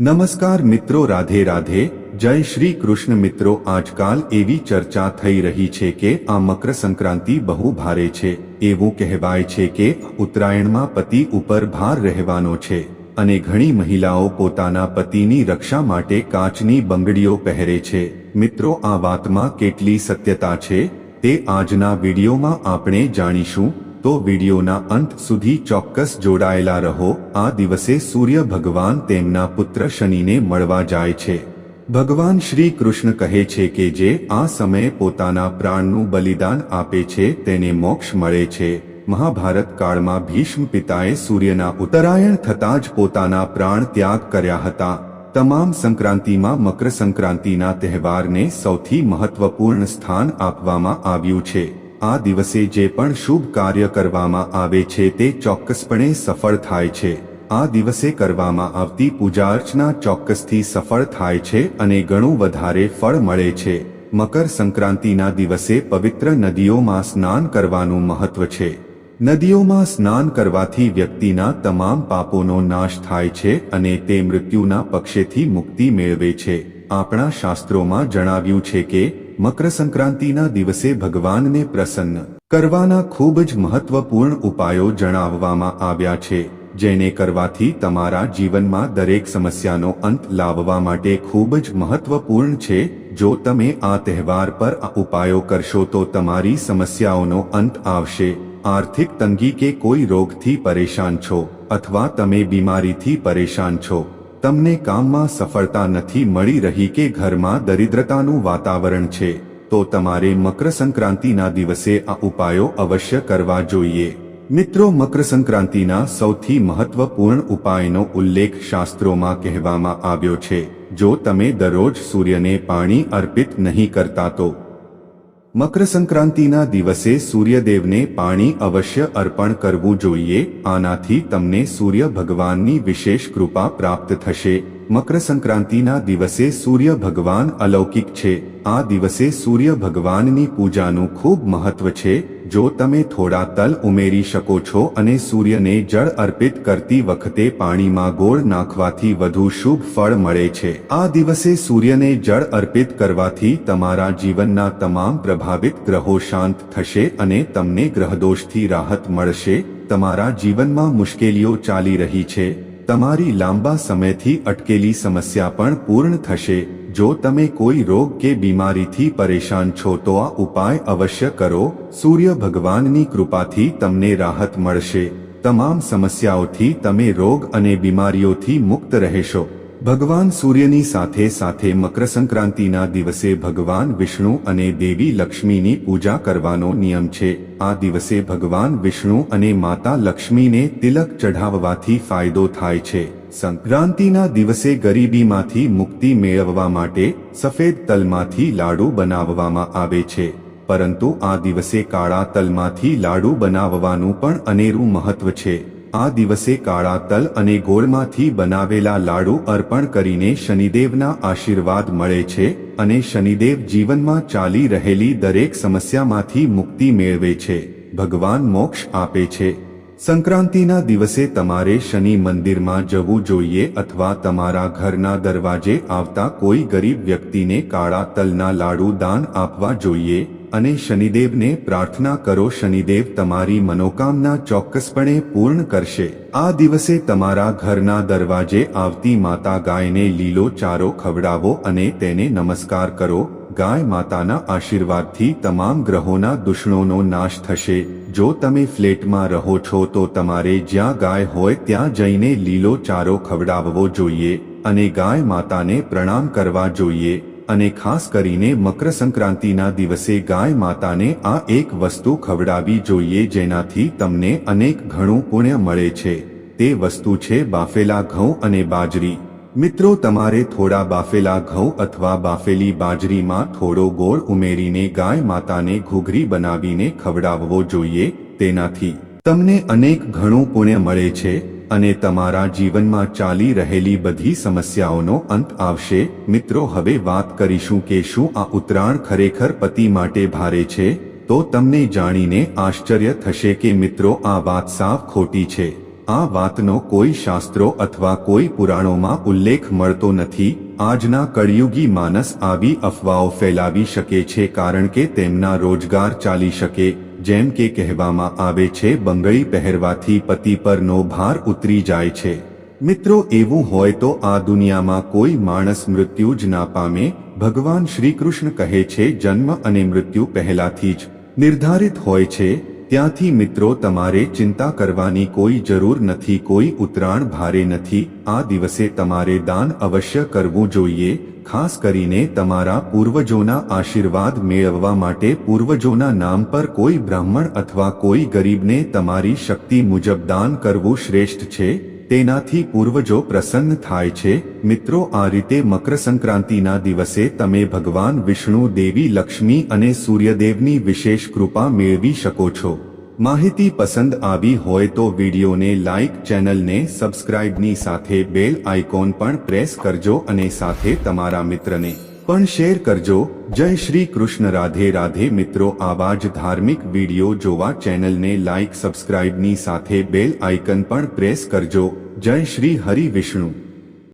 નમસ્કાર મિત્રો, રાધે રાધે. જય શ્રી કૃષ્ણ મિત્રો, આજકાલ એવી ચર્ચા થઈ રહી છે કે આ મકર સંક્રાંતિ બહુ ભારે છે. એવું કહેવાય છે કે ઉત્તરાયણમાં પતિ ઉપર ભાર રહેવાનો છે અને ઘણી મહિલાઓ પોતાના પતિની રક્ષા માટે કાચની બંગડીઓ પહેરે છે. મિત્રો, આ વાતમાં કેટલી સત્યતા છે તે આજના વિડીયોમાં આપણે જાણીશું. તો વિડીયોના અંત સુધી ચોક્કસ જોડાયેલા રહો. આ દિવસે સૂર્ય ભગવાન તેમના પુત્ર શનિને મળવા જાય છે. ભગવાન શ્રી કૃષ્ણ કહે છે કે જે આ સમયે પોતાના પ્રાણનું બલિદાન આપે છે તેને મોક્ષ મળે છે. મહાભારત કાળમાં ભીષ્મ પિતાએ સૂર્યના ઉત્તરાયણ થતાં જ પોતાના પ્રાણ ત્યાગ કર્યા હતા. તમામ સંક્રાંતિમાં મકર સંક્રાંતિના તહેવારને સૌથી મહત્વપૂર્ણ સ્થાન આપવામાં આવ્યું છે. આ દિવસે જે પણ શુભ કાર્ય કરવામાં આવે છે તે ચોક્કસપણે સફળ થાય છે. આ દિવસે કરવામાં આવતી પૂજા અર્ચના ચોક્કસથી સફળ થાય છે અને ઘણું વધારે ફળ મળે છે. મકર સંક્રાંતિના દિવસે પવિત્ર નદીઓમાં સ્નાન કરવાનું મહત્વ છે. નદીઓમાં સ્નાન કરવાથી વ્યક્તિના તમામ પાપોનો નાશ થાય છે અને તે મૃત્યુના પક્ષેથી મુક્તિ મેળવે છે. આપણા શાસ્ત્રોમાં જણાવ્યું છે કે મકર સંક્રાંતિના દિવસે ભગવાનને પ્રસન્ન કરવાના ખૂબ જ મહત્વપૂર્ણ ઉપાયો જણાવવામાં આવ્યા છે, જેને કરવાથી તમારા જીવનમાં દરેક સમસ્યાનો અંત લાવવા માટે ખૂબ જ મહત્વપૂર્ણ છે. જો તમે આ તહેવાર પર આ ઉપાયો કરશો તો તમારી સમસ્યાઓનો અંત આવશે. આર્થિક તંગી કે કોઈ રોગથી પરેશાન છો અથવા તમે બીમારીથી પરેશાન છો તમને કામમાં સફળતા નથી મળી રહી કે ઘરમાં દરિદ્રતાનું વાતાવરણ છે, તો તમારે મકર સંક્રાંતિના દિવસે આ ઉપાયો અવશ્ય કરવા જોઈએ. મિત્રો મકર સંક્રાંતિના સૌથી મહત્વપૂર્ણ ઉપાયનો ઉલ્લેખ શાસ્ત્રોમાં કહેવામાં આવ્યો છે. જો તમે દરરોજ સૂર્યને પાણી અર્પિત નહીં કરતા તો મકર સંક્રાંતિના દિવસે સૂર્યદેવને પાણી અવશ્ય અર્પણ કરવું જોઈએ. આનાથી તમને સૂર્ય ભગવાનની વિશેષ કૃપા પ્રાપ્ત થશે. મકર સંક્રાંતિના દિવસે સૂર્ય ભગવાન અલૌકિક છે. આ દિવસે સૂર્ય ભગવાનની પૂજાનું ખૂબ મહત્વ છે. જો તમે થોડા તલ ઉમેરી શકો છો અને સૂર્યને જળ અર્પિત કરતી વખતે પાણીમાં ગોળ નાખવાથી વધુ શુભ ફળ મળે છે. આ દિવસે સૂર્યને જળ અર્પિત કરવાથી તમારા જીવનના તમામ પ્રભાવિત ગ્રહો શાંત થશે અને તમને ગ્રહદોષથી રાહત મળશે. તમારા જીવનમાં મુશ્કેલીઓ ચાલી રહી છે. તમારી લાંબા સમયથી અટકેલી સમસ્યા પણ પૂર્ણ થશે. જો તમે કોઈ રોગ કે બીમારીથી પરેશાન છો તો આ ઉપાય અવશ્ય કરો. સૂર્ય ભગવાનની કૃપાથી તમને રાહત મળશે. તમામ સમસ્યાઓથી તમે રોગ અને બીમારીઓથી મુક્ત રહેશો. ભગવાન સૂર્યની સાથે સાથે મકર સંક્રાંતિના દિવસે ભગવાન વિષ્ણુ અને દેવી લક્ષ્મીની પૂજા કરવાનો નિયમ છે. આ દિવસે ભગવાન વિષ્ણુ અને માતા લક્ષ્મીને તિલક ચઢાવવાથી ફાયદો થાય છે. સંક્રાંતિના દિવસે ગરીબીમાંથી મુક્તિ મેળવવા માટે સફેદ તલમાંથી લાડુ બનાવવામાં આવે છે. પરંતુ આ દિવસે કાળા તલમાંથી લાડુ બનાવવાનું પણ અનેરું મહત્વ છે. આ દિવસે કાળા તલ અને ગોળમાંથી બનાવેલા લાડુ અર્પણ કરીને શનિદેવના આશીર્વાદ મળે છે અને શનિદેવ જીવનમાં ચાલી રહેલી દરેક સમસ્યામાંથી મુક્તિ મેળવે છે. ભગવાન મોક્ષ આપે છે. સંક્રાંતિના દિવસે તમારે શનિ મંદિરમાં જવું જોઈએ અથવા તમારા ઘરના દરવાજે આવતા કોઈ ગરીબ વ્યક્તિને કાળા તલના લાડુ દાન આપવા જોઈએ? અને શનિદેવને પ્રાર્થના કરો, શનિદેવ તમારી મનોકામના ચોક્કસપણે પૂર્ણ કરશે. આ દિવસે તમારા ઘરના દરવાજે આવતી માતા ગાયને લીલો ચારો ખવડાવો અને તેને નમસ્કાર કરો. ગાય માતાના આશીર્વાદથી તમામ ગ્રહોના દુષણોનો નાશ થશે. જો તમે ફ્લેટમાં રહો છો, તો તમારે જ્યાં ગાય હોય ત્યાં જઈને લીલો ચારો ખવડાવવો જોઈએ અને ગાય માતાને પ્રણામ કરવા જોઈએ. અને ખાસ કરીને મકર સંક્રાંતિના દિવસે ગાય માતાને આ એક વસ્તુ ખવડાવી જોઈએ જેનાથી તમને અનેક ઘણું પુણ્ય મળે છે. તે વસ્તુ છે બાફેલા ઘઉં અને બાજરી. મિત્રો, તમારે થોડા બાફેલા ઘઉં અથવા બાફેલી બાજરીમાં થોડો ગોળ ઉમેરીને ગાય માતાને ઘૂઘરી બનાવીને ખવડાવવો જોઈએ. તેનાથી તમને અનેક ઘણું પુણ્ય મળે છે. અને તમારા જીવનમાં ચાલી રહેલી બધી સમસ્યાઓનો અંત આવશે. મિત્રો, હવે વાત કરીશું કે શું આ ઉત્તરાયણ ખરેખર પતિ માટે ભારે છે? તો તમને જાણીને આશ્ચર્ય થશે કે મિત્રો, આ વાત સાફ ખોટી છે. આ વાતનો કોઈ શાસ્ત્રો અથવા કોઈ પુરાણોમાં ઉલ્લેખ મળતો નથી. આજના કળિયુગી માનસ આવી અફવાઓ ફેલાવી શકે છે કારણ કે તેમના રોજગાર ચાલી શકે. જેમ કે કહેવામાં આવે છે, બંગળી પહેરવાથી પતિ પરનો ભાર ઉતરી જાય છે. મિત્રો, એવું હોય તો આ દુનિયામાં કોઈ માણસ મૃત્યુ જ ના પામે. ભગવાન શ્રીકૃષ્ણ કહે છે, જન્મ અને મૃત્યુ પહેલાથી જ નિર્ધારિત હોય છે. ત્યાંથી મિત્રો તમારે ચિંતા કરવાની કોઈ જરૂર નથી, કોઈ ઉતરાણ ભારે નથી. આ દિવસે તમારે દાન અવશ્ય કરવું જોઈએ, ખાસ કરીને તમારા પૂર્વજોના આશીર્વાદ મેળવવા માટે. પૂર્વજોના નામ પર કોઈ બ્રાહ્મણ અથવા કોઈ ગરીબને તમારી શક્તિ મુજબ દાન કરવું શ્રેષ્ઠ છે. તેનાથી પૂર્વજો પ્રસન્ન થાય છે. મિત્રો, આ રીતે મકર સંક્રાંતિના દિવસે તમે ભગવાન વિષ્ણુ, દેવી, લક્ષ્મી અને સૂર્યદેવની વિશેષ કૃપા મેળવી શકો છો. માહિતી પસંદ આવી હોય તો વિડીયોને લાઇક ચેનલને સબસ્ક્રાઇબની સાથે બેલ આઇકોન પણ પ્રેસ કરજો અને સાથે તમારા મિત્રને પણ શેર કરજો. જય શ્રી કૃષ્ણ. રાધે રાધે મિત્રો, આવા જ ધાર્મિક વીડિયો જોવા ચેનલને લાઇક સબસ્ક્રાઇબની સાથે બેલ આઇકન પણ પ્રેસ કરજો. જય શ્રી હરિ વિષ્ણુ.